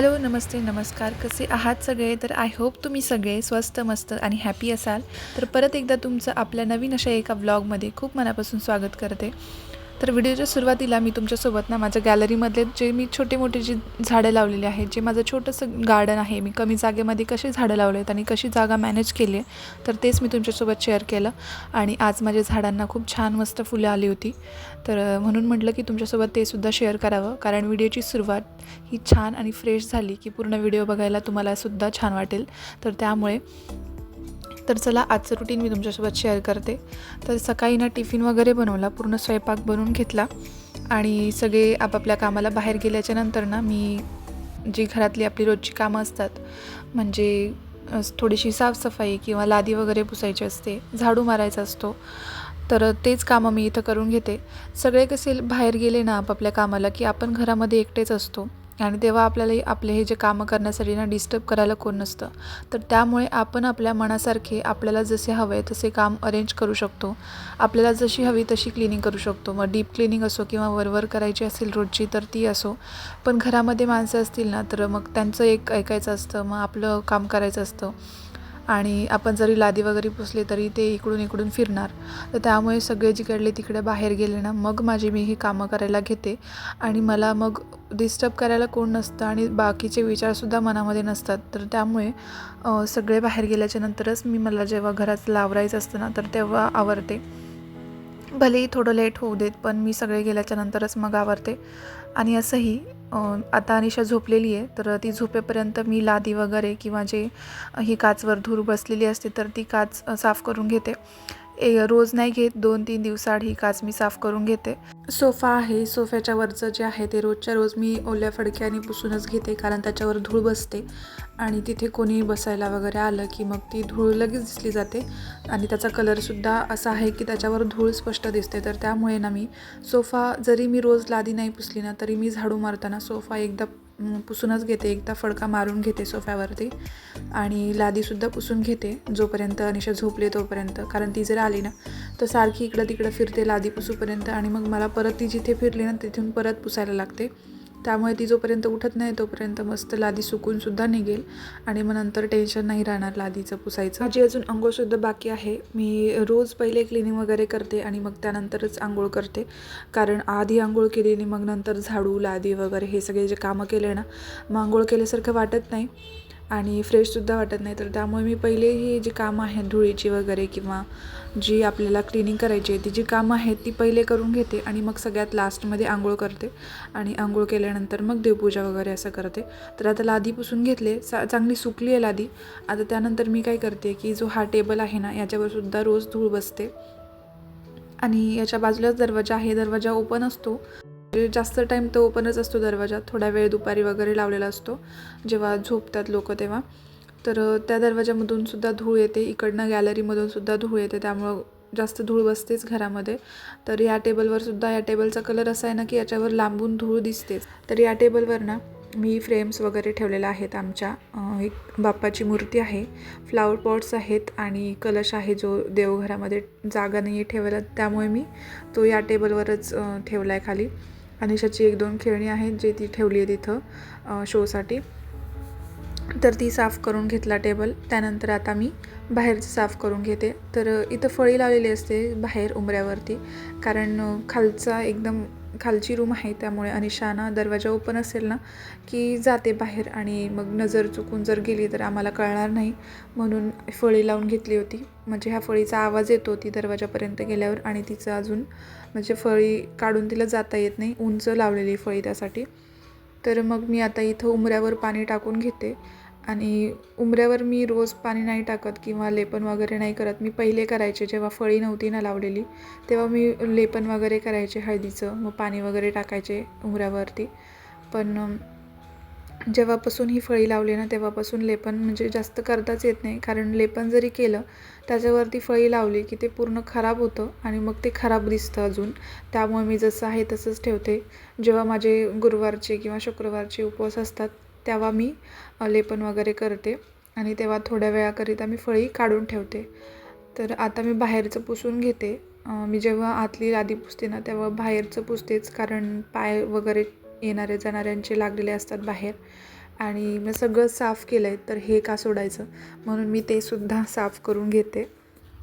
Hello नमस्ते नमस्कार. कसे आहात सगळे? तर आय होप तुम्ही सगळे स्वस्त मस्त आणि हॅपी असाल. तर परत एकदा तुमचं आपल्या नवीन अशा एका व्लॉगमध्ये खूप मनापासून स्वागत करते. तर व्हिडिओच्या सुरुवातीला मी तुमच्यासोबत ना माझ्या गॅलरीमधले जे मी छोटे मोठे जी झाडं लावलेली आहेत जे माझं छोटंसं गार्डन आहे मी कमी जागेमध्ये कशी झाडं लावले आहेत आणि कशी जागा मॅनेज केली आहे तर तेच मी तुमच्यासोबत शेअर केलं. आणि आज माझ्या झाडांना खूप छान मस्त फुलं आली होती. तर म्हणून म्हटलं की तुमच्यासोबत ते सुद्धा शेअर करावं कारण व्हिडिओची सुरुवात ही छान आणि फ्रेश झाली की पूर्ण व्हिडिओ बघायला तुम्हाला सुद्धा छान वाटेल. तर त्यामुळे तर चला आजचं रुटीन मी तुमच्यासोबत शेअर करते. तर सकाळी ना टिफिन वगैरे बनवला पूर्ण स्वयंपाक बनवून घेतला. आणि सगळे आपापल्या कामाला बाहेर गेल्याच्यानंतर ना मी जी घरातली आपली रोजची कामं असतात म्हणजे थोडीशी साफसफाई किंवा लादी वगैरे पुसायची असते झाडू मारायचा असतो तर तेच कामं मी इथं करून घेते. सगळे कसे बाहेर गेले ना आपापल्या कामाला की आपण घरामध्ये एकटेच असतो. आणि तेव्हा आपल्याला आपले हे जे कामं करण्यासाठी ना डिस्टर्ब करायला कोण नसतं. तर त्यामुळे आपण आपल्या मनासारखे आपल्याला जसे हवे तसे काम अरेंज करू शकतो. आपल्याला जशी हवी तशी क्लिनिंग करू शकतो. मग डीप क्लिनिंग असो किंवा वरवर करायची असेल रोजची तर ती असो. पण घरामध्ये माणसं असतील ना तर मग त्यांचं एक ऐकायचं असतं मग आपलं काम करायचं असतं. आणि आपण जरी लादी वगैरे पुसले तरी ते इकडून इकडून फिरणार. तर त्यामुळे सगळे जिकडले तिकडे बाहेर गेले ना मग माझी मी ही कामं करायला घेते. आणि मला मग डिस्टर्ब करायला कोण नसतं आणि बाकीचे विचारसुद्धा मनामध्ये नसतात. तर त्यामुळे सगळे बाहेर गेल्याच्या नंतरच मी मला जेव्हा घरात लावरायचं असतं ना तर तेव्हा आवरते. भलेही थोडं लेट होऊ देत पण मी सगळे गेल्याच्या नंतरच मग आवरते. आणि असंही आता अनिशा झोपलेली आहे तर ती झोपेपर्यंत मी लादी वगैरे किंवा जे ही काचवर धूर बसलेली असते तर ती काच साफ करून घेते. ए रोज नाही घेत. दोन तीन दिवसाआड ही काच मी साफ करून घेते. सोफा आहे. सोफ्याच्या वरचं जे आहे ते रोजच्या रोज मी ओल्या फडक्याने पुसूनच घेते कारण त्याच्यावर धूळ बसते. आणि तिथे कोणी बसायला वगैरे आलं की मग ती धूळ लगेच दिसली जाते. आणि त्याचा कलरसुद्धा असा आहे की त्याच्यावर धूळ स्पष्ट दिसते. तर त्यामुळे ना मी सोफा जरी मी रोज लादी नाही पुसली ना तरी मी झाडू मारताना सोफा एकदा पुसूनच घेते. एकदा फडका मारून घेते सोफ्यावरती आणि लादीसुद्धा पुसून घेते जोपर्यंत अनिशा झोपले तोपर्यंत. कारण ती जर आली ना तर सारखी इकडं तिकडं फिरते लादी पुसूपर्यंत आणि मग मला परत ती जिथे फिरली ना तिथून परत पुसायला लागते. त्यामुळे ती जोपर्यंत उठत नाही तोपर्यंत मस्त लादी सुकूनसुद्धा निघेल. आणि मग नंतर टेन्शन नाही राहणार लादीचं पुसायचं. माझी अजून आंघोळसुद्धा बाकी आहे. मी रोज पहिले क्लिनिंग वगैरे करते आणि मग त्यानंतरच आंघोळ करते. कारण आधी आंघोळ केली आणि मग नंतर झाडू लादी वगैरे हे सगळे जे कामं केले ना मग आंघोळ केल्यासारखं वाटत नाही. आणि फ्रेशसुद्धा वाटत नाही. तर त्यामुळे मी पहिले ही जी कामं आहेत धुळीची वगैरे किंवा जी आपल्याला क्लिनिंग करायची आहे ती जी कामं आहेत ती पहिले करून घेते आणि मग सगळ्यात लास्टमध्ये आंघोळ करते. आणि आंघोळ केल्यानंतर मग देवपूजा वगैरे असं करते. तर आता लादी पुसून घेतले. चा चांगली सुकली आहे लादी. आता त्यानंतर मी काय करते की जो हा टेबल आहे ना याच्यावरसुद्धा रोज धूळ बसते. आणि याच्या बाजूलाच दरवाजा आहे. दरवाजा ओपन असतो. जास्त टाईम तो ओपनच असतो दरवाजा थोडा वेळ दुपारी वगैरे लावलेला असतो जेव्हा झोपतात लोक तेव्हा. तर त्या दरवाजामधून सुद्धा धूळ येते. इकडनं गॅलरीमधून सुद्धा धूळ येते. त्यामुळं जास्त धूळ बसतेच घरामध्ये. तर या टेबलवर सुद्धा या टेबलचा कलर असा आहे ना की याच्यावर लांबून धूळ दिसतेच. तर या टेबलवर ना मी फ्रेम्स वगैरे ठेवलेल्या आहेत आमच्या. एक बाप्पाची मूर्ती आहे. फ्लावर पॉट्स आहेत आणि कलश आहे जो देवघरामध्ये जागा नाही आहे ठेवायला. त्यामुळे मी तो या टेबलवरच ठेवला आहे खाली. अनिशाची एक दोन खेळणी आहेत जे ती ठेवली आहे तिथं शोसाठी. तर ती साफ करून घेतला टेबल. त्यानंतर आता मी बाहेरचं साफ करून घेते. तर इथं फळी लावलेली असते बाहेर उंबऱ्यावरती. कारण खालचा एकदम खालची रूम आहे त्यामुळे अनिशाना दरवाजा ओपन असेल ना की जाते बाहेर आणि मग नजर चुकून जर गेली तर आम्हाला कळणार नाही. म्हणून फळी लावून घेतली होती. म्हणजे ह्या फळीचा आवाज येतो ती दरवाजापर्यंत गेल्यावर आणि तिचं अजून म्हणजे फळी काढून तिला जाता येत नाही. उंच लावलेली फळी त्यासाठी. तर मग मी आता इथं उमऱ्यावर पाणी टाकून घेते. आणि उमऱ्यावर मी रोज पाणी नाही टाकत किंवा लेपन वगैरे नाही करत. मी पहिले करायचे जेव्हा फळी नव्हती ना लावलेली तेव्हा मी लेपन वगैरे करायचे हळदीचं. मग पाणी वगैरे टाकायचे उमऱ्यावरती पण जेव्हापासून ही फळी लावली ना तेव्हापासून लेपन म्हणजे जास्त करताच येत नाही. कारण लेपन जरी केलं त्याच्यावरती फळी लावली की ते पूर्ण खराब होतं आणि मग ते खराब दिसतं अजून. त्यामुळे मी जसं आहे तसंच ठेवते. जेव्हा माझे गुरुवारचे किंवा शुक्रवारचे उपवास असतात तेव्हा मी लेपन वगैरे करते आणि तेव्हा थोड्या वेळाकरिता मी फळी काढून ठेवते. तर आता मी बाहेरचं पुसून घेते. मी जेव्हा आतली आधी पुसते ना तेव्हा बाहेरचं पुसतेच कारण पाय वगैरे येणारे जाणाऱ्यांचे लागलेले असतात बाहेर. आणि मी सगळं साफ केलं आहे तर हे का सोडायचं? म्हणून मी ते सुद्धा साफ करून घेते.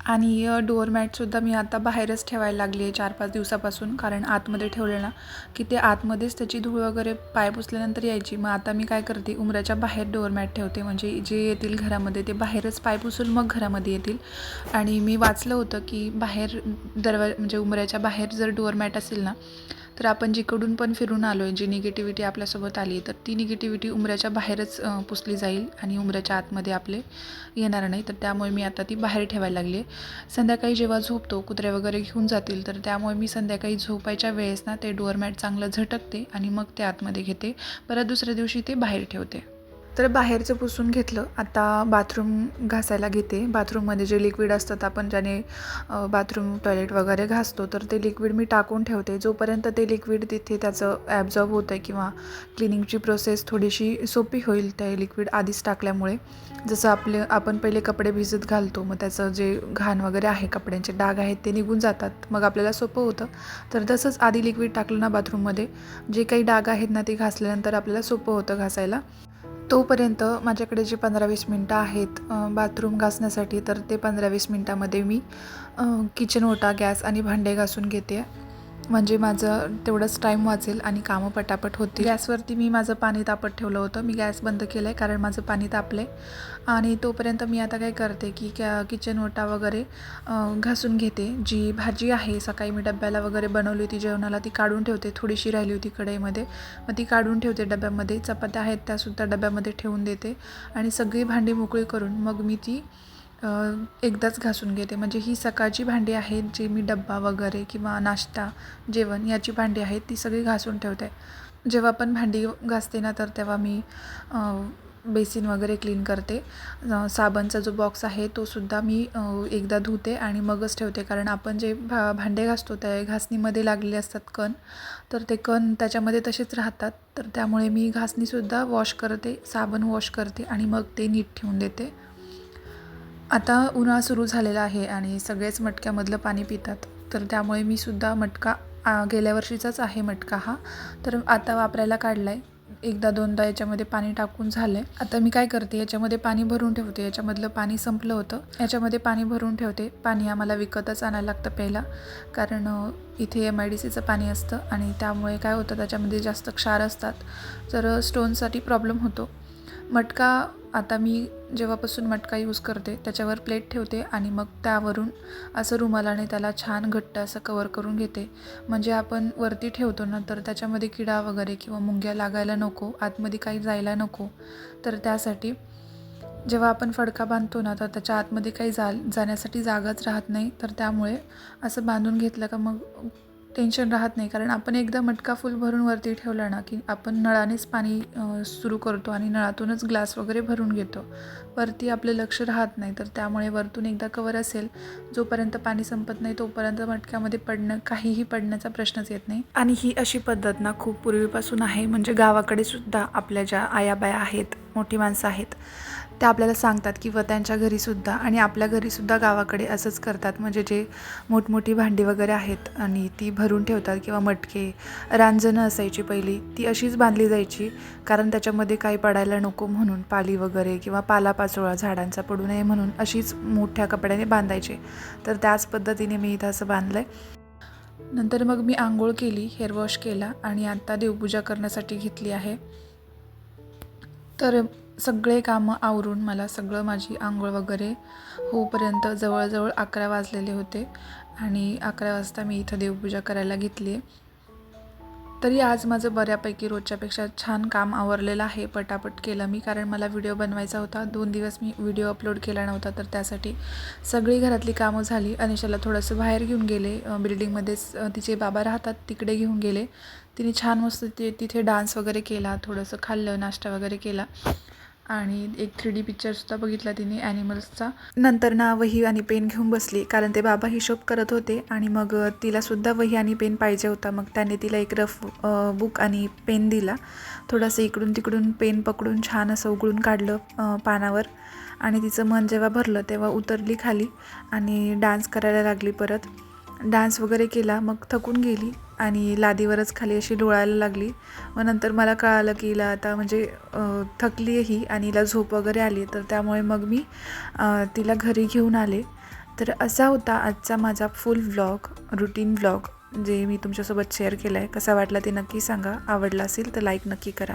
आणि डोअरमॅटसुद्धा मी आता बाहेरच ठेवायला लागली आहे चार पाच दिवसापासून कारण आतमध्ये ठेवले ना की ते आतमध्येच त्याची धूळ वगैरे पाय पुसल्यानंतर यायची. मग आता मी काय करते उमराच्या बाहेर डोअरमॅट ठेवते. म्हणजे जे येतील घरामध्ये ते बाहेरच पाय पुसून मग घरामध्ये येतील. आणि मी वाचलं होतं की बाहेर दरवा म्हणजे उमऱ्याच्या बाहेर जर डोअरमॅट असेल ना तर आपण जिकडून पण फिरून आलो आहे जी निगेटिव्हिटी आपल्यासोबत आली तर ती निगेटिव्हिटी उमऱ्याच्या बाहेरच पुसली जाईल आणि उमऱ्याच्या आतमध्ये आपले येणार नाही. तर त्यामुळे मी आता ती बाहेर ठेवायला लागली आहे संध्याकाळी जेव्हा झोपतो कुत्रे वगैरे घेऊन जातील तर त्यामुळे मी संध्याकाळी झोपायच्या वेळेस ना ते डोअरमॅट चांगलं झटकते आणि मग ते आतमध्ये घेते. परत दुसऱ्या दिवशी ते बाहेर ठेवते. तर बाहेरचं पुसून घेतलं. आता बाथरूम घासायला घेते. बाथरूममध्ये जे लिक्विड असतात आपण ज्याने बाथरूम टॉयलेट वगैरे घासतो तर ते लिक्विड मी टाकून ठेवते. जोपर्यंत ते लिक्विड तिथे त्याचं ॲब्झॉर्ब होतं आहे किंवा क्लिनिंगची प्रोसेस थोडीशी सोपी होईल ते लिक्विड आधीच टाकल्यामुळे. जसं आपले आपण पहिले कपडे भिजत घालतो मग त्याचं जे घाण वगैरे आहे कपड्यांचे डाग आहेत ते निघून जातात. मग आपल्याला सोपं होतं. तर तसंच आधी लिक्विड टाकलं ना बाथरूममध्ये जे काही डाग आहेत ना ते घासल्यानंतर आपल्याला सोपं होतं घासायला. तोपर्यंत माझ्याकडे जे पंधरा वीस मिनटं आहेत बाथरूम घासण्यासाठी तर ते पंधरा वीस मिनटामध्ये मी किचन ओटा गॅस आणि भांडे घासून घेते. म्हणजे माझं तेवढंच टाईम वाचेल आणि कामं पटापट होतील. गॅसवरती मी माझं पाणी तापत ठेवलं होतं. मी गॅस बंद केलं आहे कारण माझं पाणी तापलं आहे आणि तोपर्यंत मी आता काय करते की क्या किचन ओटा वगैरे घासून घेते. जी भाजी आहे सकाळी मी डब्याला वगैरे बनवली होती जेवणाला ती काढून ठेवते. थोडीशी राहिली होती कढईमध्ये. मग ती काढून ठेवते डब्यामध्ये. चपात्या आहेत त्यासुद्धा डब्यामध्ये ठेवून देते. आणि सगळी भांडी मोकळी करून मग मी ती एकदाच घासून घेते. म्हणजे ही सकाळची भांडी आहेत जी मी डब्बा वगैरे किंवा नाश्ता जेवण याची भांडी आहेत ती सगळी घासून ठेवते. जेव्हा पण भांडी घासते ना तर तेव्हा मी बेसिन वगैरे क्लीन करते. साबणचा जो बॉक्स आहे तो सुद्धा मी एकदा धुते आणि मगच ठेवते. कारण आपण जे भा भांडे घासतो त्या घासणीमध्ये लागलेले असतात कण. तर ते कण त्याच्यामध्ये तसेच राहतात. तर त्यामुळे मी घासणीसुद्धा वॉश करते साबण वॉश करते आणि मग ते नीट ठेवून देते. आता उन्हाळा सुरू झालेला आहे आणि सगळेच मटक्यामधलं पाणी पितात. तर त्यामुळे मी सुद्धा मटका आ, गेल्या वर्षीचाच आहे मटका हा. तर आता वापरायला काढला आहे एकदा दोनदा याच्यामध्ये पाणी टाकून झालं आहे आता मी काय करते याच्यामध्ये पाणी भरून ठेवते. याच्यामधलं पाणी संपलं होतं. याच्यामध्ये पाणी भरून ठेवते. पाणी आम्हाला विकतच आणायला लागतं प्यायला कारण इथे एम आय डी सीचं पाणी असतं आणि त्यामुळे काय होतं त्याच्यामध्ये जास्त क्षार असतात. तर स्टोनसाठी प्रॉब्लेम होतो. मटका आता मी जेव्हापासून मटका यूज करते त्याच्यावर प्लेट ठेवते आणि मग त्यावरून असं रुमालाने त्याला छान घट्ट असं कवर करून घेते. म्हणजे आपण वरती ठेवतो ना तर त्याच्यामध्ये किडा वगैरे किंवा मुंग्या लागायला नको आतमध्ये काही जायला नको. तर त्यासाठी जेव्हा आपण फडका बांधतो ना तर त्याच्या आतमध्ये काही जा जाण्यासाठी जागाच राहत नाही. तर त्यामुळे असं बांधून घेतलं का मग टेन्शन राहत नाही. कारण आपण एकदा मटका फुल भरून वरती ठेवला ना की आपण नळानेच पाणी सुरू करतो आणि नळातूनच ग्लास वगैरे भरून घेतो. वरती आपलं लक्ष राहत नाही. तर त्यामुळे वरतून एकदा कवर असेल जोपर्यंत पाणी संपत नाही तोपर्यंत मटक्यामध्ये पडणं काहीही पडण्याचा प्रश्नच येत नाही. आणि ही अशी पद्धत ना खूप पूर्वीपासून आहे. म्हणजे गावाकडे सुद्धा आपल्या ज्या आयाबाया आहेत मोठी माणसं आहेत त्या आपल्याला सांगतात किंवा त्यांच्या घरीसुद्धा आणि आपल्या घरीसुद्धा गावाकडे असंच करतात. म्हणजे जे मोठमोठी भांडी वगैरे आहेत आणि ती भरून ठेवतात किंवा मटके रांजणं असायची पहिली ती अशीच बांधली जायची. कारण त्याच्यामध्ये काही पडायला नको म्हणून पाली वगैरे किंवा पालापाचोळा झाडांचा पडू नये म्हणून अशीच मोठ्या कपड्याने बांधायचे. तर त्याच पद्धतीने मी इथं असं बांधलं आहे नंतर मग मी आंघोळ केली हेअर वॉश केला आणि आता देवपूजा करण्यासाठी घेतली आहे. तर सगळे कामं आवरून मला सगळं माझी आंघोळ वगैरे होऊपर्यंत जवळजवळ अकरा वाजलेले होते. आणि अकरा वाजता मी इथं देवपूजा करायला घेतली आहे तरी आज माझं बऱ्यापैकी रोजच्यापेक्षा छान काम आवरलेलं आहे पटापट केलं मी. कारण मला व्हिडिओ बनवायचा होता. दोन दिवस मी व्हिडिओ अपलोड केला नव्हता तर त्यासाठी सगळी घरातली कामं झाली. अनिशाला थोडंसं बाहेर घेऊन गेले. बिल्डिंगमध्येच तिचे बाबा राहतात तिकडे घेऊन गेले. तिने छान मस्त ते तिथे डान्स वगैरे केला थोडंसं खाल्लं नाश्ता वगैरे केला. आणि एक थ्री डी पिक्चरसुद्धा बघितला तिने ॲनिमल्सचा नंतर ना वही आणि पेन घेऊन बसली कारण ते बाबा हिशोब करत होते आणि मग तिलासुद्धा वही आणि पेन पाहिजे होता. मग त्याने तिला एक रफ बुक आणि पेन दिला. थोडंसं इकडून तिकडून पेन पकडून छान असं उघडून काढलं पानावर. आणि तिचं मन जेव्हा भरलं तेव्हा उतरली खाली आणि डान्स करायला लागली परत. डान्स वगैरे केला मग थकून गेली. आणि लादीवरच खाली अशी डोळायला लागली. मग नंतर मला कळालं की हिला आता म्हणजे थकली आहे ही आणि हिला झोप वगैरे आली. तर त्यामुळे मग मी तिला घरी घेऊन आले. तर असा होता आजचा माझा फुल व्लॉग रुटीन व्लॉग जे मी तुमच्यासोबत शेअर केला आहे कसा वाटला ते नक्की सांगा. आवडला असेल तर लाईक नक्की करा.